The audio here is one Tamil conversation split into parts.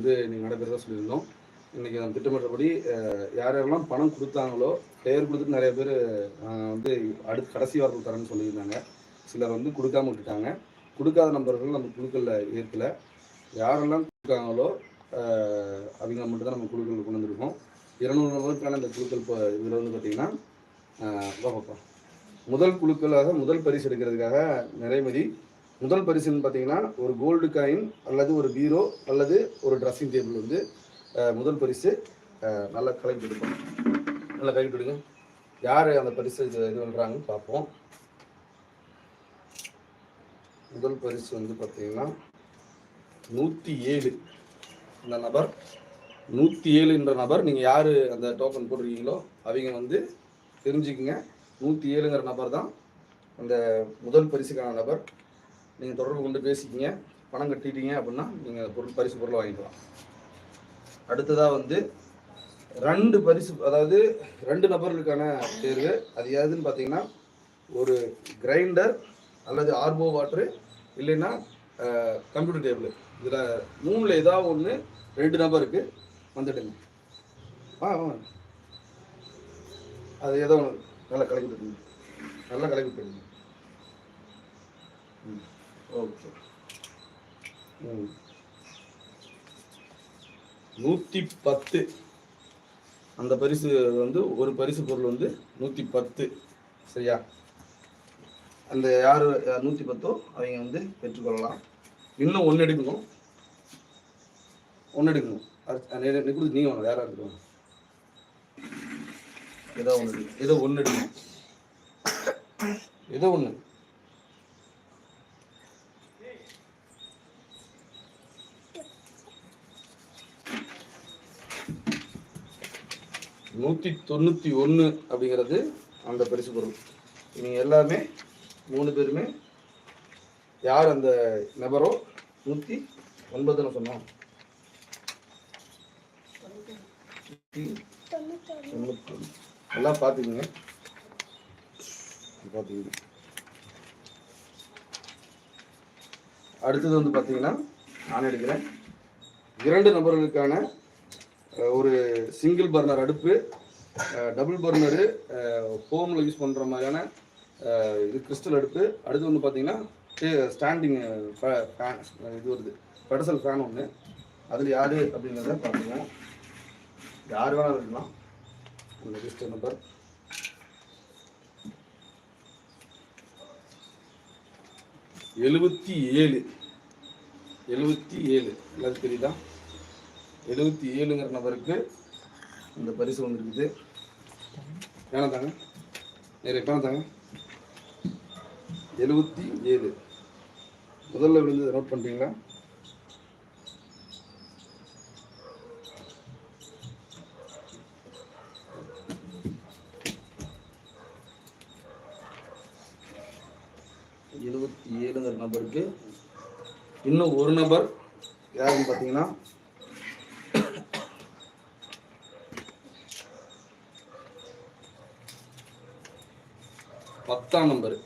வந்து நீங்கள் நடைபெறதா சொல்லியிருந்தோம். இன்றைக்கி நம்ம திட்டமிட்டபடி யார் யாரெல்லாம் பணம் கொடுத்தாங்களோ பெயர் கொடுத்துட்டு நிறைய பேர் வந்து அடுத்து கடைசி வாரத்தில் தரேன்னு சொல்லியிருந்தாங்க. சிலர் வந்து கொடுக்காம விட்டுட்டாங்க. கொடுக்காத நம்பர்கள் நம்ம குழுக்களில் ஏற்கல. யாரெல்லாம் கொடுக்காங்களோ அவங்க மட்டும் தான் நம்ம குழுக்கள் கொண்டு வந்திருக்கோம். இருநூறு நபருக்கான இந்த குழுக்கள் இப்போ இதில் வந்து பார்த்திங்கன்னா முதல் குழுக்களாக முதல் பரிசு எடுக்கிறதுக்காக நிறைமதி முதல் பரிசுன்னு பார்த்தீங்கன்னா ஒரு கோல்டு காயின் அல்லது ஒரு பீரோ அல்லது ஒரு ட்ரெஸ்ஸிங் டேபிள் வந்து முதல் பரிசு நல்லா கலக்கி கொடுப்போம் நல்லா கலக்கி கொடுங்க. யார் அந்த பரிசு இது இது பண்ணுறாங்கன்னு பார்ப்போம். முதல் பரிசு வந்து பார்த்தீங்கன்னா நூற்றி ஏழு. இந்த நபர் நூற்றி ஏழுன்ற நபர் நீங்கள் யார் அந்த டோக்கன் போடுறீங்களோ அவங்க வந்து தெரிஞ்சுக்குங்க. நூற்றி ஏழுங்கிற நபர் தான் அந்த முதல் பரிசுக்கான நபர். நீங்கள் தொடர்பு கொண்டு பேசிக்கிங்க பணம் கட்டிட்டீங்க அப்படின்னா நீங்கள் பொருள் பரிசு பொருளை வாங்கிக்கலாம். அடுத்ததாக வந்து ரெண்டு பரிசு அதாவது ரெண்டு நபர்களுக்கான தேர்வு. அது எதுன்னு பார்த்தீங்கன்னா ஒரு கிரைண்டர் அல்லது ஆர்போ வாட்ரு இல்லைன்னா கம்ப்யூட்டர் டேபிள். இதில் மூணில் ஏதாவது ஒன்று ரெண்டு நபருக்கு வந்துடுங்க. ஆ ஆ அது ஏதோ ஒன்று நல்லா கலக்கி நல்லா கலக்கி ம். ஓகே. ம். நூற்றி பத்து அந்த பரிசு வந்து ஒரு பரிசு பொருள் வந்து நூற்றி பத்து சரியா? அந்த யார் நூற்றி பத்தோ அவங்க வந்து பெற்றுக்கொள்ளலாம். இன்னும் ஒன்று எடுக்கணும். ஒன்று எடுக்கணும். கொடுத்து நீங்கள் வாங்க. யாராக இருக்கணும் ஏதோ ஒன்று ஏதோ ஒன்று எடுக்கணும். ஏதோ ஒன்று நூற்றி தொண்ணூற்றி ஒன்று அப்படிங்கிறது அந்த பரிசு பொருள். நீங்கள் எல்லாமே மூணு பேருமே யார் அந்த நபரோ? நூற்றி ஒன்பதுன்னு சொன்னோம். எல்லாம் பார்த்துக்குங்க. பார்த்துக்குங்க. அடுத்தது வந்து பார்த்தீங்கன்னா நான் எடுக்கிறேன். இரண்டு நபர்களுக்கான ஒரு சிங்கிள் பர்னர் அடுப்பு டபுள் பர்னரு ஹோமில் யூஸ் பண்ணுற மாதிரியான இது கிறிஸ்டல் அடுப்பு. அடுத்து வந்து பார்த்தீங்கன்னா ஸ்டாண்டிங் ஃபேன் இது வருது. பெடசல் ஃபேன் ஒன்று அதில் யார் அப்படிங்கிறத பார்த்துக்கலாம் யார் வேணாலும் இருக்கலாம். அந்த கிறிஸ்டல் நம்பர் எழுபத்தி ஏழு. எழுபத்தி ஏழு. எல்லாத்துக்கும் தெரியுதா? எழுபத்தி ஏழுங்கிற நபருக்கு இந்த பரிசு வந்துருக்குது. வேணாம் தாங்க. நிறைய பேணம் தாங்க. எழுபத்தி ஏழு. முதல்ல விழுந்து நோட் பண்ணுறீங்களா எழுபத்தி ஏழுங்கிற நபருக்கு இன்னும் ஒரு நபர் யாருன்னு பார்த்தீங்கன்னா பத்தாம் நம்பரு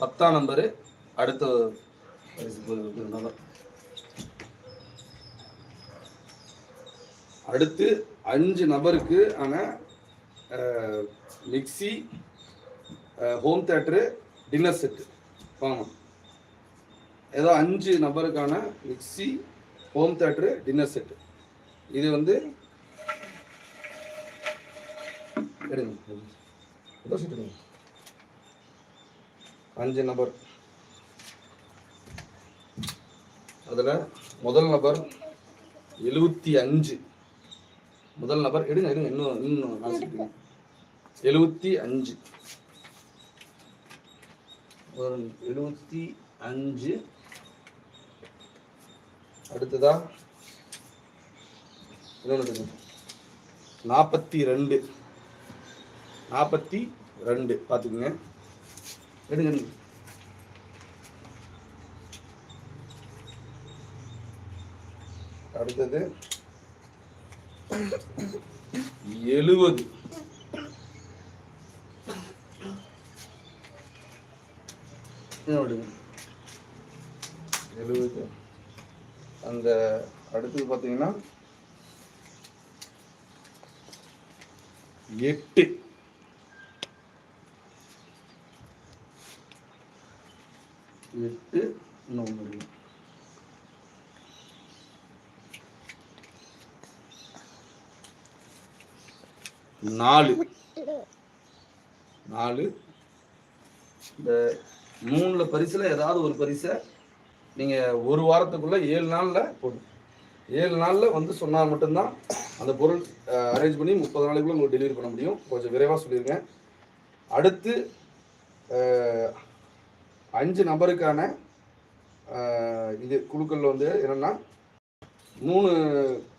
பத்தாம் நம்பரு அடுத்த நபர் அடுத்து அஞ்சு நபருக்கு ஆன mixie mixie home theatre dinner set வாங்க. ஏதோ அஞ்சு நபருக்கான mixie home theatre dinner set இது வந்து எடுங்க எடுங்க. அஞ்சு நபர். அதில் முதல் நபர் எழுபத்தி அஞ்சு. முதல் நபர் எடுங்க எடுங்க இன்னும் இன்னும் நாலு எழுபத்தி அஞ்சு. ஒரு எழுபத்தி அஞ்சு. அடுத்ததா? இன்னொன்று நாற்பத்தி ரெண்டு. நாற்பத்தி ரெண்டு பார்த்துக்குங்க எடுங்க நீங்கள் அடுத்தது எழுபது எழுபது அந்த அடுத்தது பார்த்தீங்கன்னா எட்டு. எட்டு இன்னும் நாலு. நாலு. இந்த மூணுல பரிசுல ஏதாவது ஒரு பரிசை நீங்க ஒரு வாரத்துக்குள்ள ஏழு நாள்ல போடும் ஏழு நாள்ல வந்து சொன்னால் மட்டும்தான் அந்த பொருள் அரேஞ்ச் பண்ணி முப்பது நாளைக்குள்ள உங்களுக்கு டெலிவரி பண்ண முடியும். கொஞ்சம் விரைவாக சொல்லிடுங்க அடுத்து அஞ்சு நபருக்கான இது குழுக்களில் வந்து என்னென்னா மூணு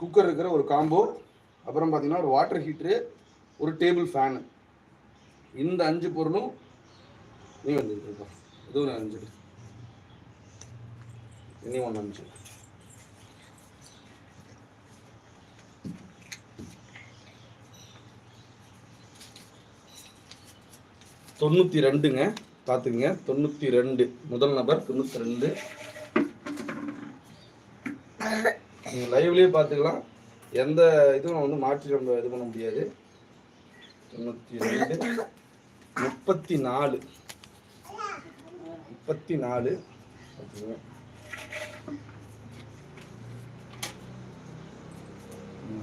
குக்கர் இருக்கிற ஒரு காம்போ அப்புறம் பார்த்தீங்கன்னா ஒரு வாட்டர் ஹீட்ரு ஒரு டேபிள் ஃபேனு இந்த அஞ்சு பொருளும் நீ வந்து இது ஒரு அஞ்சு. இனி ஒன்று அஞ்சு. தொண்ணூற்றி ரெண்டுங்க. பார்த்துக்குங்க தொண்ணூற்றி ரெண்டு முதல் நபர் தொண்ணூற்றி ரெண்டு நீங்கள் லைவ்லேயே பார்த்துக்கலாம். எந்த இதுவும் வந்து மாற்றி நம்ம இது பண்ண முடியாது. தொண்ணூற்றி ரெண்டு முப்பத்தி நாலு. முப்பத்தி நாலு. பார்த்துக்குங்க.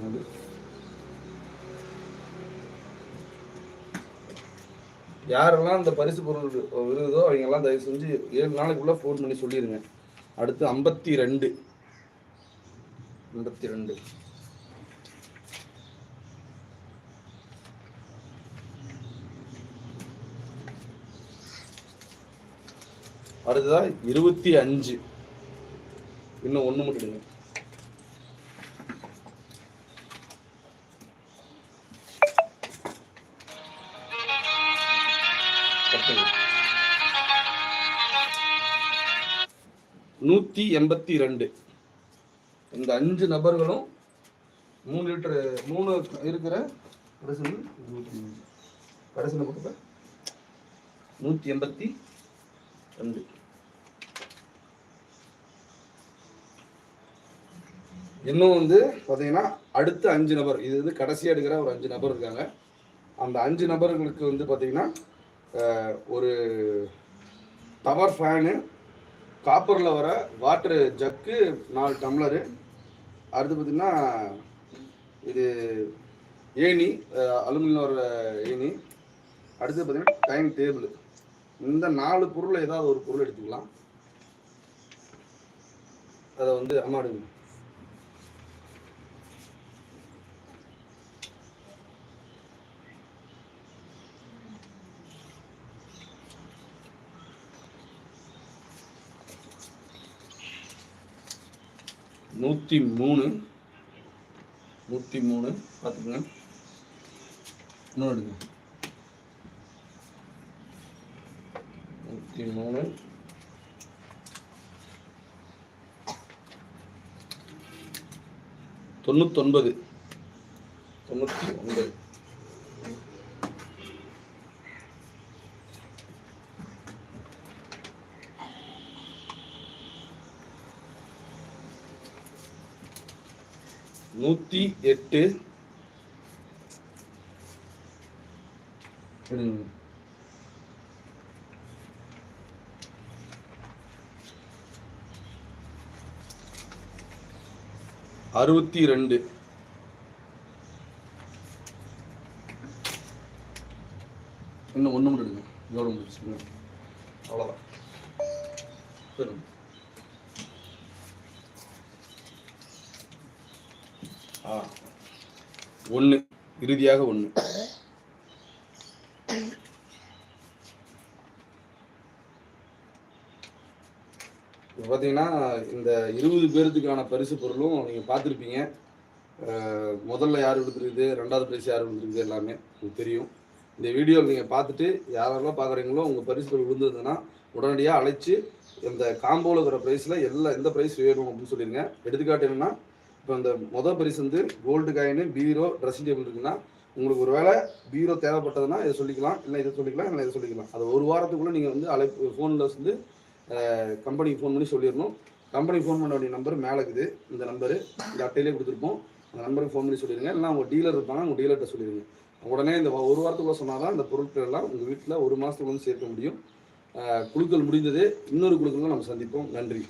நாலு யாரெல்லாம் அந்த பரிசு பொருள் விருதோ அவங்கெல்லாம் தயவு செஞ்சு ஏழு நாளைக்குள்ளே ஃபோன் பண்ணி சொல்லிடுங்க அடுத்து ஐம்பத்தி ரெண்டு ஐம்பத்தி ரெண்டு அடுத்ததான் இருபத்தி அஞ்சு. இன்னும் ஒன்று மட்டும் நூற்றி எண்பத்தி ரெண்டு. இந்த அஞ்சு நபர்களும் மூணு லிட்டர் மூணு இருக்கிற கடைசி கடைசி போட்டு நூற்றி எண்பத்தி ரெண்டு. இன்னும் வந்து பார்த்தீங்கன்னா அடுத்த அஞ்சு நபர் இது வந்து கடைசியாக எடுக்கிற ஒரு அஞ்சு நபர் இருக்காங்க. அந்த அஞ்சு நபர்களுக்கு வந்து பார்த்தீங்கன்னா ஒரு டவர் ஃபேனு காப்பரில் வர வாட்டர் ஜக்கு நாலு டம்ளரு. அடுத்து பார்த்தீங்கன்னா இது ஏணி அலுமினியம் வர ஏணி. அடுத்து பார்த்தீங்கன்னா டைம் டேபிள். இந்த நாலு பொருள் ஏதாவது ஒரு பொருள் எடுத்துக்கலாம். அதை வந்து அம்மாடுங்க நூற்றி மூணு நூற்றி மூணு பார்த்துக்கங்க. இன்னும் எடுங்க. நூற்றி மூணு தொண்ணூத்தொன்பது. தொண்ணூற்றி ஒன்பது. நூற்றி எட்டு. அறுபத்தி ரெண்டு. இன்னும் ஒன்று மட்டும் எடுங்க. இதோட முடிச்சுங்க அவ்வளோதான் ஆ. ஒன்று இறுதியாக ஒன்று இப்போ பார்த்தீங்கன்னா இந்த இருபது பேர்த்துக்கான பரிசு பொருளும் நீங்கள் பார்த்துருப்பீங்க. முதல்ல யார் கொடுத்துருக்குது ரெண்டாவது ப்ரைஸ் யார் கொடுத்துருக்குது எல்லாமே உங்களுக்கு தெரியும். இந்த வீடியோவில் நீங்கள் பார்த்துட்டு யாரெல்லாம் பார்க்குறீங்களோ உங்கள் பரிசு பொருள் விழுந்ததுன்னா உடனடியாக அழைச்சி இந்த காம்போவில் இருக்கிற ப்ரைஸில் எல்லா எந்த ப்ரைஸ் வேணும் அப்படின்னு சொல்லிடுங்க எடுத்துக்காட்டு என்னன்னா இப்போ இந்த மொதல் பரிசு வந்து gold coin bureau dressing table இருக்குன்னா உங்களுக்கு ஒரு வேளை பீரோ தேவைப்பட்டதுன்னா இதை சொல்லிக்கலாம். இல்லை இதை சொல்லிக்கலாம் இல்லை இதை சொல்லிக்கலாம். அது ஒரு வாரத்துக்குள்ளே நீங்கள் வந்து அழைப்பு ஃபோனில் வந்து கம்பெனிக்கு ஃபோன் பண்ணி சொல்லிடணும். கம்பெனி ஃபோன் பண்ண வேண்டிய நம்பர் மேலே இருக்குது. இந்த நம்பரு இந்த அட்டையிலே கொடுத்துருப்போம். அந்த நம்பருக்கு ஃபோன் பண்ணி சொல்லிடுங்க. இல்லை உங்கள் டீலர் இருப்பாங்க உங்கள் டீலர்கிட்ட சொல்லிடுங்க. உடனே இந்த ஒரு வாரத்துக்குள்ள சொன்னால் தான் இந்த பொருட்கள் எல்லாம் உங்கள் வீட்டில் ஒரு மாதத்துக்கு வந்து சேர்க்க முடியும். குழுக்கள் முடிந்தது. இன்னொரு குழுக்கள் நம்ம சந்திப்போம். நன்றி.